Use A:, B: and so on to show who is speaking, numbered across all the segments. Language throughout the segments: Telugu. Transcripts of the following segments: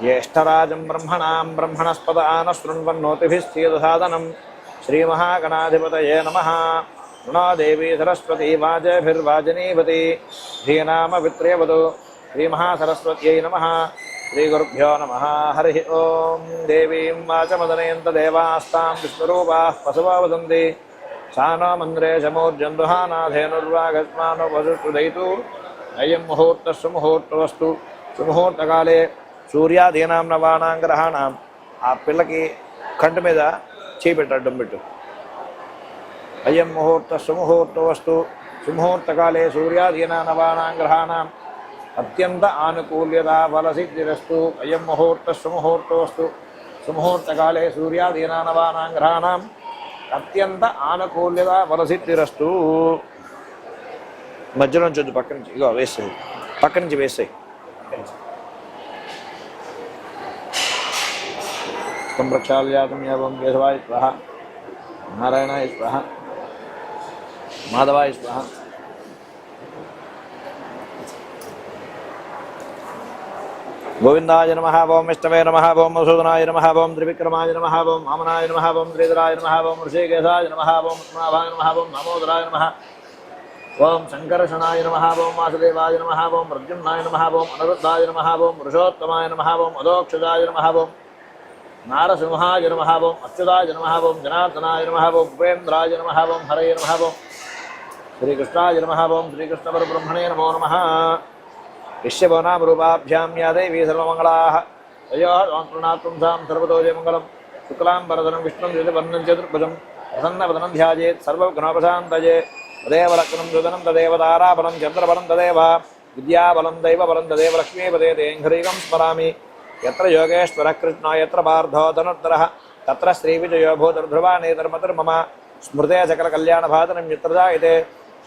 A: జ్యేష్టరాజం బ్రహ్మణాం బ్రహ్మణస్పద ఆనశృణ్వన్నోతిభిశ్చేదసాదనం శ్రీమహాగణాధిపతయే నమ రుణాదేవీ సరస్వతీ వాజభిర్వాజనీవతి ధీనామవిత్రేవదు శ్రీమహాసరస్వత్యై నమ శ్రీగురుభ్యో నమ హరి ఓం దేవీం వాచమదనయంత దేవాస్తాం విష్ణురూపా పశువా వదంతి సానో మంద్రే శమోర్జన్దుహానాధేనుర్వాగస్మానుపశుషుదైతు అయం ముహూర్తస్సు ముహూర్తవస్తు సుముహూర్తకాలే సూర్యాధీనాం నవానాం గ్రహాణం. ఆ పిల్లకి కంటి మీద చేపెట్టు అడ్డం పెట్టు అయం ముహూర్త సుముహూర్త వస్తు సుముహూర్తకాలే సూర్యాదీనా నవానాం గ్రహాణం. అత్యంత ఆనుకూల్యత ఫలసిద్ధిరస్తు. అయం ముహూర్త సుముహూర్త వస్తు సుముహూర్తకాలే సూర్యాదీనా నవానాం గ్రహాణం. అత్యంత ఆనుకూల్యత ఫలసిద్ధిరస్తు. మధ్యలో నుంచి వద్దు పక్క నుంచి ఇగో వేసేయి. పక్క నుంచి వేసేయి. तं प्रक्षाल्यातं यावं केशवाय स्वाहा नारायणाय स्वाहा माधवाय स्वाहा गोविन्दाय नमः ओं विष्णवे नमः ओं मधुसूदनाय नमः ओं त्रिविक्रमाय नमः ओं वामनाय नमः ओं श्रीधराय नमः ओं ऋषिकेशाय नमः ओं पद्मनाभाय नमः ओं दामोदराय नमः ఓం సంకర్షణాయ నమ ఓం వాసుదేవాయ నమ ఓం ప్రద్యుమ్నాయ నమ ఓం అనిరుద్ధాయ నమ ఓం పురుషోత్తమాయ నమ ఓం అదోక్షదాయ నమ ఓం నారసింహాయ నమ ఓం అచ్యుతాయ నమ జనార్దనాయ నమ ఉపేంద్రాయ నమ హరయ నమ శ్రీకృష్ణాయ నమ ఓం శ్రీకృష్ణ పరబ్రహ్మణే నమో నమ విశ్వభవనామరూపాభ్యాం యా దేవీ సర్వమంగళా తయోః సర్వతో జయమంగళం శుక్లాం వరదనం విష్ణుం వర్ణం చతుర్భుజం ప్రసన్నవదనం ధ్యాయేత్ సర్వగుణోపశాంతయే తదేవ లగ్నం తదేవ తారాబలం చంద్రబలం తదేవ విద్యాబలం దైవబలం తదేవ లక్ష్మీపదే తేంఘ్రీగం స్మరామి ఎత్ర యోగేశ్వర కృష్ణ ఎత్ర బార్ధో ధనుర్ధర తత్ర శ్రీవిజయో భూతర్ధ్రువానేతర్మతిర్మమ స్మృతే సకల కళ్యాణ భాతనం ఎత్ర జాయతే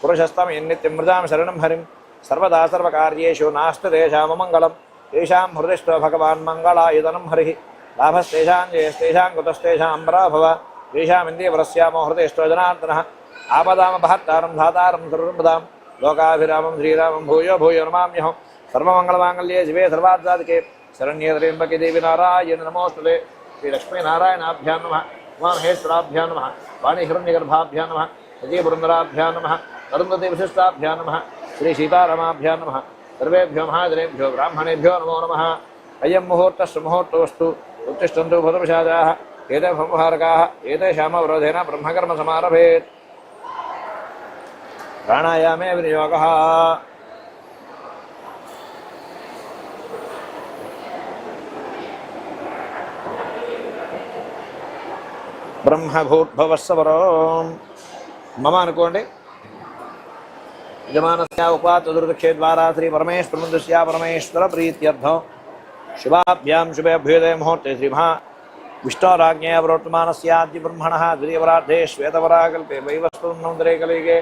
A: పురుషస్తం ఎన్నిత్యం మృజాం శరణం హరిం సర్వదా సర్వకార్యేషు నాస్తి తేషామమంగళం తేషాం హృదిష్టో భగవాన్ మంగళాయుధనం హరి లాభస్తేషాం జయస్తేషాం కుతస్తేషాం పరాభవ తేషామిందీవరస్యామో హృదయష్టో జనార్దన ఆపదామ ఆపదామపహత్తారం ధాతారం సర్వదాం లోకాభిరామం శ్రీరామం భూయో భూయో నమామ్యహం సర్వమంగళమాంగళ్యే శివే సర్వార్థాదికే शरण्येत्र्यम्बके देवी नारायण नमोस्तुते श्रीलक्ष्मीनारायणाभ्यां नमः नम नमः वाणीहिरण्यगर्भाभ्यां नमः विजयपुरन्दराभ्यां नमः नम श्री श्रीसीतारामाभ्यां नम, सर्वेभ्यो महाजनेभ्यो, ब्राह्मणेभ्यो नमो नम। अयम मुहूर्त मुहूर्तोऽस्तु उत्तिषंत भदविषादाः एते ब्रह्महारकाः एते श्यामवरोधेन ब्रह्मकर्म समारभेत् प्राणायामे विनियोगः। ఏతేషామవరోధేన బ్రహ్మకర్మ సమారభేత్ ప్రాణాయామే వినియోగ బ్రహ్మభూర్భవస్సవరో మమ అనుకోండి యజమానస్య ఉపాచతుర్దక్షే ద్వారా శ్రీ పరమేశ్వరముందస్య పరమేశ్వర ప్రీత్యర్థం శుభాభ్యాం శుభేభ్యుదయ ముహూర్తే శ్రీ మహా విష్ణోరాజ్ఞయ ప్రవర్తమానస్యాద్య బ్రహ్మణः ద్వితీయవరార్ధే శ్వేతవరాకల్పే వైవస్పందరే కలిగే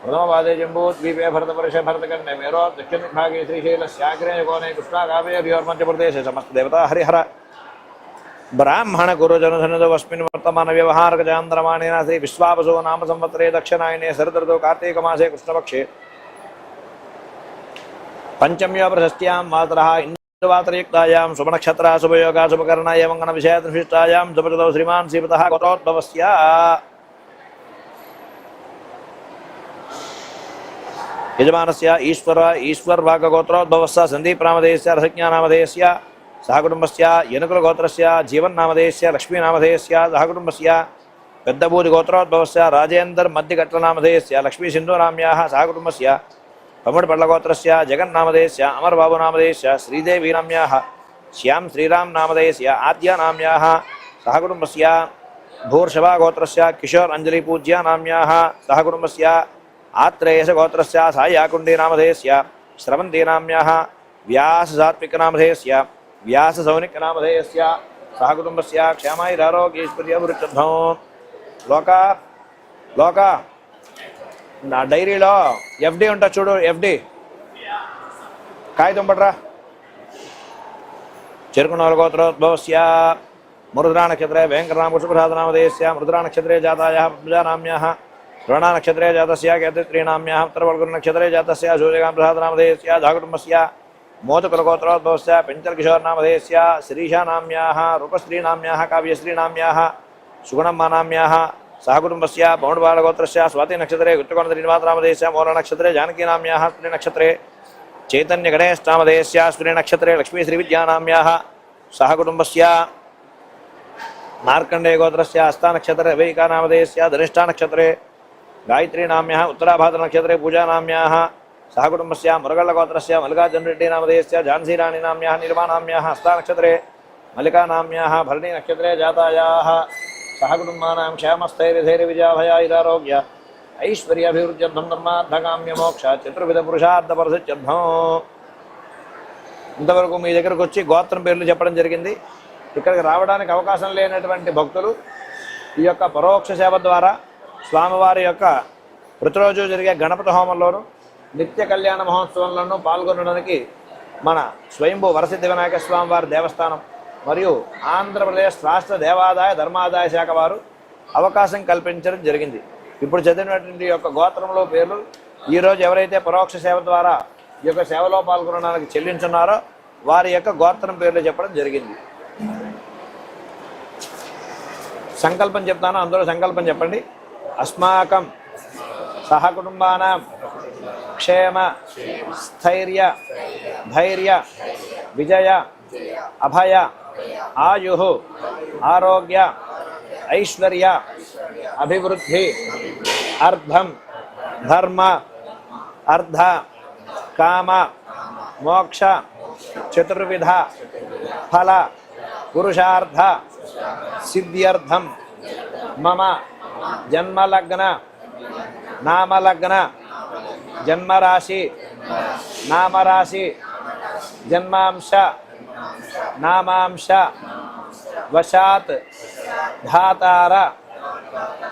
A: ప్రథమపాదే జంబూద్వీపే భరతవర్షే భరతకన్నే మేరో దక్షిణవిభాగే శ్రీశైలస్యాగ్రే కోనే కృష్ణాకావేర్యోర్మధ్యప్రదేశే సమస్తదేవతా హరిహర బ్రాహ్మణ గురుజనధనుదవస్మిన్ వర్తమాన వ్యవహారక వ్యవహారగజాంధ్రమాణేన శ్రీ విశ్వాపసో నామ సంవత్సరే దక్షిణాయనే శరదృతో కార్తీక మాసే కృష్ణపక్షే పంచమ్యో ప్రశస్త్యాం వాతర ఇందువాతరయుక్తాయాం శుభనక్షత్రా శుభయోగా శుభకర్ణాయ మంగళ విషయాదృష్టాయాం శుభచదౌ శ్రీమాన్ శ్రీపత గోత్రోద్భవస్య యజమానస్య ఈశ్వర ఈశ్వర్వాగోత్రోద్భవస్య సందీప్నామధేయస్య రసజ్ఞానామధేయస్య సహకుటుంబస్య ఏనుకుల గోత్రస్య జీవన్నామధేయస్య లక్ష్మీనామధేయస్య సహకుటుంబస్య పెద్దబూది గోత్రోద్భవస్య రాజేందర్ మధ్యఘట్టనామధేయస్య లక్ష్మీ సింధూనామ్యాः సహకుటుంబస్య పమ్ముడి పళ్ళగోత్రస్య జగన్నామధేయస్య అమర్బాబునామధేయస్య శ్రీదేవీనామ్యాः శ్యాం శ్రీరామ్ నామధేయస్య ఆద్యానామ్యా సహకుటుంబస్య భూర్షభాగోత్రస్య కిషోర్ అంజలి పూజ్యానామ్యాः సహకుటుంబస్య ఆత్రేయసగోత్రస్య సాయాకుండీనామధేయస్య స్రవంతీనామ్యా వ్యాససాత్వికనామధేయస్య వ్యాససౌనికనామధేయస్య సహకుటుంబస్య క్షేమాయిరారోగ్యేశ్వర్యవృద్ధం లోక లోక నా డైరీలో ఎఫ్డి ఉంటా చూడు ఎఫ్డి కాగితం పడరా చెరుకునోలగోత్రోద్భవస్య మృద్రా నక్షత్రే వెంకటరామపుష్పరాధనామధేయస్య మృద్రా నక్షత్రే జాతాయాः పద్మజానామ్యాः రుణా నక్షత్రే జాతస్య కేతత్రీనామ్యాः ఉత్తరవల్గురు నక్షత్రే జాతస్య సూర్యకాంతనామధేయస్య జాకుటుంబస్య मोचकुलगोत्रोद्भवस्य पिञ्चलकिशोरनामधेयस्य श्रीशानाम्याः स्त्री नक्षत्रे लक्ष्मी सहकुटुम्बस्य पौण्डबालगोत्रस्य स्वातिनक्षत्रे गुत्तकोणद्रीनिवासनामधेयस्य मौलनक्षत्रे जानकीनाम्याः स्त्रीनक्षत्रे चैतन्यगणेशनामधेयस्य स्त्रीनक्षत्रे लक्ष्मीश्रीविद्यानाम्याः धनिष्ठा नक्षत्रे गायत्री अवैकानामधेयस्य उत्तराभाद्र नक्षत्रे पूजा पूजानाम्याः సహకుటుంబస్ మురగళ్ళగోత్రస్ మల్లికార్జునరెడ్డి నామధేయస్ ఝాన్సీరాణి నామ్యా నిర్మాణామ్యా హస్తానక్షత్రే మల్లికానామ్యా భరణీ నక్షత్రే జాతాయా సహకుటుంబానాం క్షేమస్థైర్యధైర్యవిజాభయాయిరారోగ్య ఐశ్వర్యాభివృద్ధ్యర్థం ధర్మార్థకామ్య మోక్ష చతుర్విధ పురుషార్థపరసత్యర్థం ఇంతవరకు మీ దగ్గరకు వచ్చి గోత్రం పేర్లు చెప్పడం జరిగింది. ఇక్కడికి రావడానికి అవకాశం లేనటువంటి భక్తులు ఈ యొక్క పరోక్ష సేవ ద్వారా స్వామివారి యొక్క ప్రతిరోజు జరిగే గణపతి హోమంలోనూ నిత్య కళ్యాణ మహోత్సవంలోనూ పాల్గొనడానికి మన స్వయంభూ వరసిద్ధి వినాయక స్వామివారి దేవస్థానం మరియు ఆంధ్రప్రదేశ్ రాష్ట్ర దేవాదాయ ధర్మాదాయ శాఖ వారు అవకాశం కల్పించడం జరిగింది. ఇప్పుడు చదివినటువంటి యొక్క గోత్రంలో పేర్లు ఈరోజు ఎవరైతే పరోక్ష సేవ ద్వారా ఈ యొక్క సేవలో పాల్గొనడానికి చెల్లించున్నారో వారి యొక్క గోత్రం పేర్లు చెప్పడం జరిగింది. సంకల్పం చెప్తాను అందరూ సంకల్పం చెప్పండి. అస్మాకం సహకుటుంబానం क्षेम स्थैर्य धैर्य विजय अभय आयु आरोग्य ऐश्वर्य अभिवृद्धि अर्धम धर्म अर्ध काम मोक्ष चतुर्विध फल पुरुषार्थ सिद्ध्यर्थम मम जन्मलग्न नामलग्न जन्म राशि नाम राशि जन्मांश, नामांश, वशात, धातार,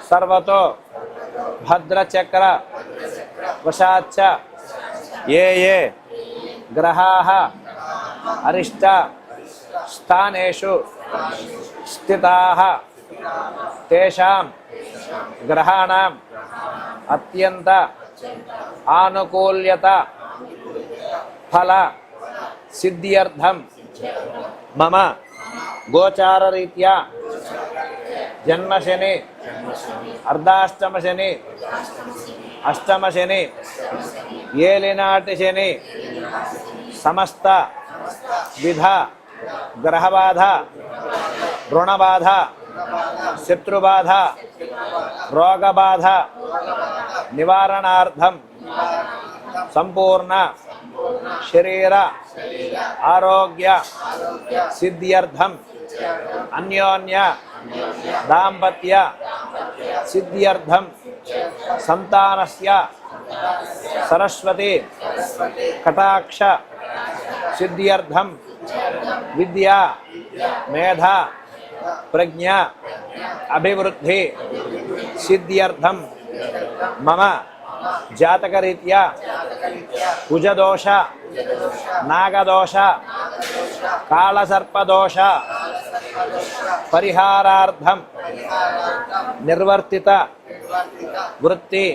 A: सर्वतो, भद्रचक्र वशाच ये ये, ग्रहाः, अरिष्ट, स्थानेषु, स्थिताः, तेषां ग्रहाणाम् अत्यन्त आनुकूल्यता, फल सिद्ध्यर्थम मम गोचार रीत्या जन्म शनि अर्धाष्टम शनि अष्टम शनि शनि समस्त विध, ग्रहबाधा, ऋणबाधा, शत्रुबाधा, रोगबाधा निवारणार्थम संपूर्ण शरीर, आरोग्य सिद्ध्यर्थम अन्योन्य दाम्पत्य सिद्ध्यर्थम संतानस्य सरस्वती, कटाक्ष सिद्ध्यर्थम विद्या, मेधा, प्रज्ञा, अभिवृद्धि सिद्ध्यर्थम मम जातक रीत्या कुजदोष, नागदोष, कालसर्पदोष परिहारार्थम निर्वर्तित वृत्ति,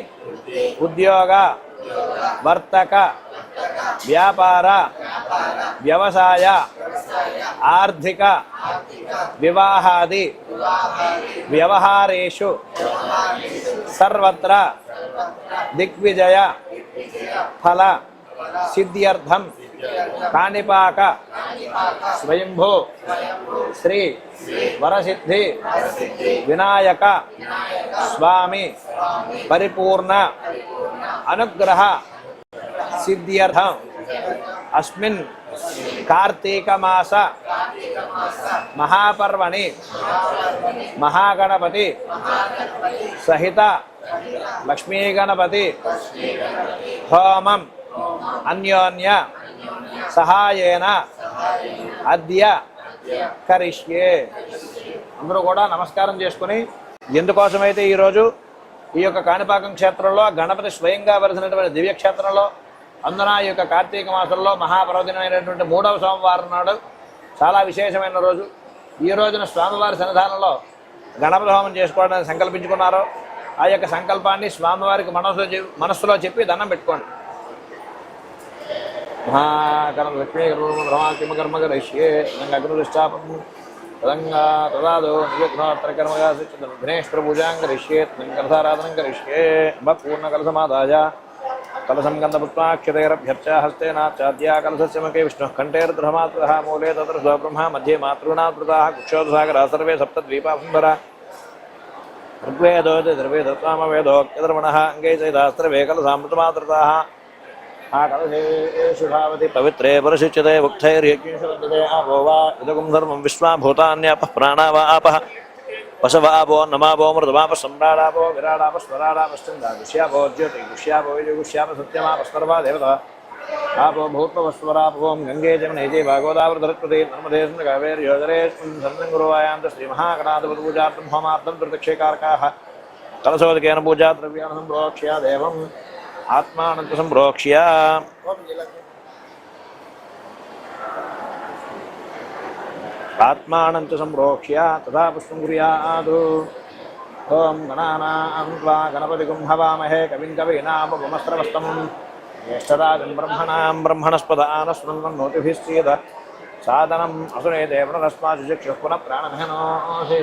A: उद्योग, वर्तक, व्यापार, व्यवसाय, आर्थिक विवाहादि ವ್ಯವಹಾರೇಶು सर्वत्र दिग्विजय, फल सिद्ध्यर्थम कानिपाक, स्वयंभो, श्री वरसिद्धि, विनायक, स्वामी, परिपूर्ण, अनुग्रह सिद्ध्यर्थम अस्मिन् कार्तीकमास మహాపర్వణి మహాగణపతి సహిత లక్ష్మీగణపతి హోమం అన్యోన్య సహాయేన అద్య కరిష్యే. అందరూ కూడా నమస్కారం చేసుకుని ఎందుకోసమైతే ఈరోజు ఈ యొక్క కాణిపాకం క్షేత్రంలో గణపతి స్వయంగా వలసినటువంటి దివ్యక్షేత్రంలో అందున ఈ యొక్క కార్తీక మాసంలో మహాపర్వదినమైనటువంటి మూడవ సోమవారం నాడు చాలా విశేషమైన రోజు. ఈ రోజున స్వామివారి సన్నిధానంలో గణపతి హోమం చేసుకోవడానికి సంకల్పించుకున్నారో. ఆ యొక్క సంకల్పాన్ని స్వామివారికి మనసు మనస్సులో చెప్పి దండం పెట్టుకోండి. మహాకరణ లక్ష్మీ కర్మ కర్మగరిష్యే అగ్నుష్టాపం తదంగా తదాదో నిజఘ్నోత్తరకర్మగా విఘ్నేశ్వర పూజాం కరిష్యేత్ కలసారాధనం కరిష్యే పూర్ణ కలసమాదాయ कलशं गन्धपुष्पाक्षतैरभ्यर्च हस्तेनाचाद्या कलशस्य मुखे विष्णुः कण्ठैर्दृढमातृतः मूले तत्र स्वब्रह्मा, मध्ये मातॄणातृताः, कुक्षोदसागरः, सर्वे सप्तद्वीपा सुन्दरा ऋग्वेदो द्रवेदसामवेदोक्तधर्मणः अङ्गै चैतास्त्रवे कलसामृतमातृताः। आकलशेषु धावति पवित्रे परिशिच्यते भुक्तैर्यज्ञेषु आपो वा इदगुं धर्मं विश्वा भूतान्यापः प्राणा वा आपः। వసవాభో నమాభో మృతమాప సమ్రాడాభో విరాడాప స్వరాడాపశ్చందా గుష్యాభో జ్యోతి గుష్యాభో విజయగుష్యాప సత్యమాప సర్వా దేవత. ఆపో భూత్వస్వరాపవం గంగే జమనేజే భాగవతావృతరత్వతే నర్మదే కావేర్యోజరేష్మిన్ సన్నం గురువాయాంత శ్రీ మహాగణాధిపతి పూజార్థం హోమార్థం ప్రత్యక్షేకారకా కలశోదకేన పూజా ద్రవ్యాన సంప్రోక్ష్య దేవం ఆత్మానంత సంప్రోక్ష్య ఆత్మానం చ సంప్రోక్ష్య తదా పుష్పం కుర్యాదు ఓం గణానాం త్వా గణపతి కుంభవామహే కవిం కవీనామస్త్రవస్తమం జ్యేష్ఠరాజం బ్రహ్మణాం బ్రహ్మణస్పదానస్మృతం నోతిభిశ్చేద సాధనం అసునే దేవ్రతస్మాచు చక్షుః పునః ప్రాణమహనోషి